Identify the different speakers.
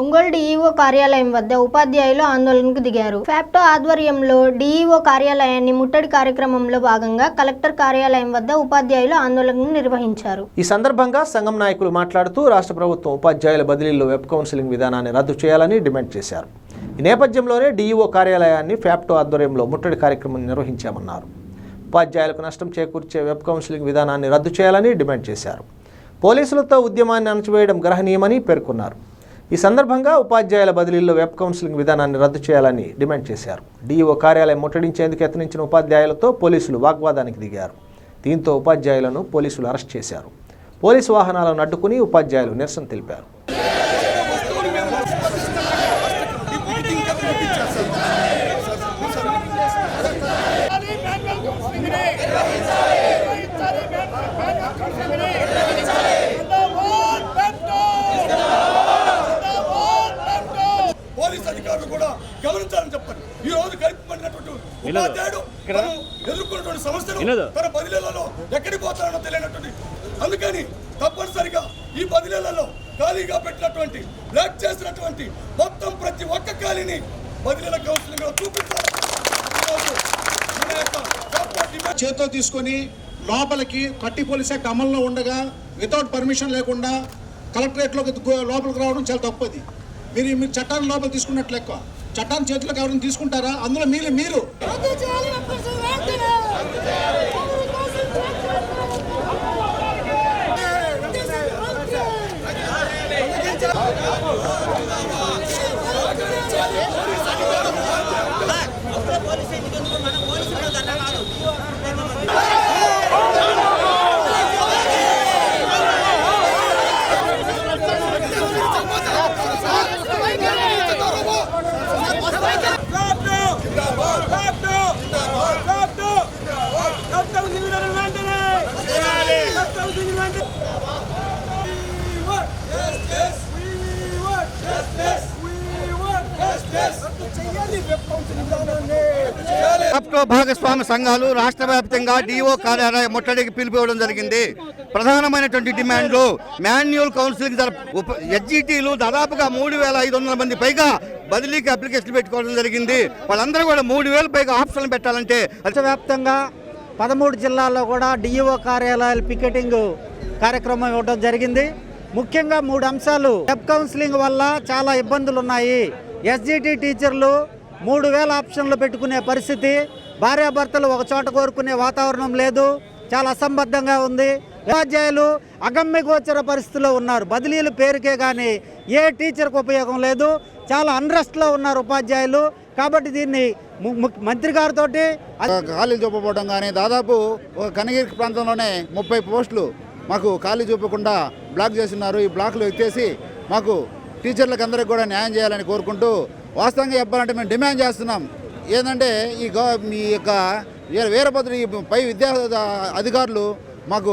Speaker 1: Ongole DEO కార్యాలయం వద్ద ఉపాధ్యాయులు ఆందోళనకు దిగారు. ఫ్యాప్టో ఆధ్వర్యంలో డీఈఓ కార్యాలయాన్ని ముట్టడి కార్యక్రమంలో భాగంగా కలెక్టర్ కార్యాలయం వద్ద ఉపాధ్యాయులు ఆందోళనను నిర్వహించారు.
Speaker 2: ఈ సందర్భంగా సంఘం నాయకులు మాట్లాడుతూ రాష్ట్ర ప్రభుత్వం ఉపాధ్యాయుల బదిలీలో వెబ్ కౌన్సిలింగ్ విధానాన్ని రద్దు చేయాలని డిమాండ్ చేశారు. ఈ నేపథ్యంలోనే డీఈఓ కార్యాలయాన్ని ఫ్యాప్టో ఆధ్వర్యంలో ముట్టడి కార్యక్రమం నిర్వహించామన్నారు. ఉపాధ్యాయులకు నష్టం చేకూర్చే వెబ్ కౌన్సిలింగ్ విధానాన్ని రద్దు చేయాలని డిమాండ్ చేశారు. పోలీసులతో ఉద్యమాన్ని అణచివేయడం గ్రహణీయమని పేర్కొన్నారు. ఈ సందర్భంగా ఉపాధ్యాయుల బదిలీల్లో వెబ్ కౌన్సిలింగ్ విధానాన్ని రద్దు చేయాలని డిమాండ్ చేశారు. డీఈఓ కార్యాలయం ముట్టడించేందుకు యత్నించిన ఉపాధ్యాయులతో పోలీసులు వాగ్వాదానికి దిగారు. దీంతో ఉపాధ్యాయులను పోలీసులు అరెస్ట్ చేశారు. పోలీసు వాహనాలను అడ్డుకుని ఉపాధ్యాయులు నిరసన తెలిపారు
Speaker 3: పోలీస్ అధికారులు కూడా గమనించాలని చెప్పండి ఈ రోజు కలిపబడినటువంటి ఉపాధ్యాయుడు ఎదుర్కొన్నటువంటి సమస్యలు తన బదిలీలలో ఎక్కడికి పోతారో తెలియనటువంటి అందుకని తప్పనిసరిగా ఈ బదిలీలలో ఖాళీగా పెట్టినటువంటి బ్లాక్ చేసినటువంటి మొత్తం ప్రతి ఒక్క ఖాళీని బదిలీల కౌన్సిలింగ్లో చూపించాలి
Speaker 4: చేత్తో తీసుకొని లోపలికి కట్టి పోలీస్ యాక్ట్ అమల్లో ఉండగా వితౌట్ పర్మిషన్ లేకుండా కలెక్టరేట్లోకి లోపలికి రావడం చాలా తప్పది. మీరు మీరు చట్టాన్ని లోపల తీసుకున్నట్లు లెక్క. చట్టాన్ని చేతిలోకి ఎవరైనా తీసుకుంటారా? అందులో మీరు మీరు.
Speaker 5: రద్దు
Speaker 6: రాష్ట్ర భాగస్వామ్య సంఘాలు రాష్ట్ర వ్యాప్తంగా డిఓ కార్యాలయ ముట్టడికి పిలిపివ్వడం జరిగింది. ప్రధానమైనటువంటి డిమాండ్లు మాన్యువల్ కౌన్సిలింగ్ ఎస్జిటీలు దాదాపుగా మూడు వేల ఐదు వందల మంది పైగా బదిలీకి అప్లికేషన్ పెట్టుకోవడం జరిగింది. వాళ్ళందరూ కూడా మూడు వేల పైగా ఆప్షన్లు పెట్టాలంటే రాష్ట్ర
Speaker 7: వ్యాప్తంగా పదమూడు జిల్లాల్లో కూడా డిఈఓ కార్యాలయాలు పికెటింగ్ కార్యక్రమం ఇవ్వడం జరిగింది. ముఖ్యంగా మూడు అంశాలు. వెబ్ కౌన్సిలింగ్ వల్ల చాలా ఇబ్బందులు ఉన్నాయి ఎస్జిటి టీచర్లు మూడు వేల ఆప్షన్లు పెట్టుకునే పరిస్థితి. భార్యాభర్తలు ఒక చోట కోరుకునే వాతావరణం లేదు. చాలా అసంబద్ధంగా ఉంది. ఉపాధ్యాయులు అగమ్యగోచర పరిస్థితిలో ఉన్నారు. బదిలీలు పేరుకే కానీ ఏ టీచర్కి ఉపయోగం లేదు. చాలా అన్రెస్ట్లో ఉన్నారు ఉపాధ్యాయులు. కాబట్టి దీన్ని మంత్రి గారితో
Speaker 6: ఖాళీలు చూపబోవడం కానీ దాదాపు ఒక కనగిరి ప్రాంతంలోనే ముప్పై పోస్టులు మాకు ఖాళీ చూపకుండా బ్లాక్ చేస్తున్నారు. ఈ బ్లాక్లు ఎత్తేసి మాకు టీచర్లకు అందరికి కూడా న్యాయం చేయాలని కోరుకుంటూ వాస్తవంగా చెప్పాలంటే మేము డిమాండ్ చేస్తున్నాం. ఏంటంటే ఈ గవ ఈ యొక్క వీరభద్రుడు ఈ పై విద్యా అధికారులు మాకు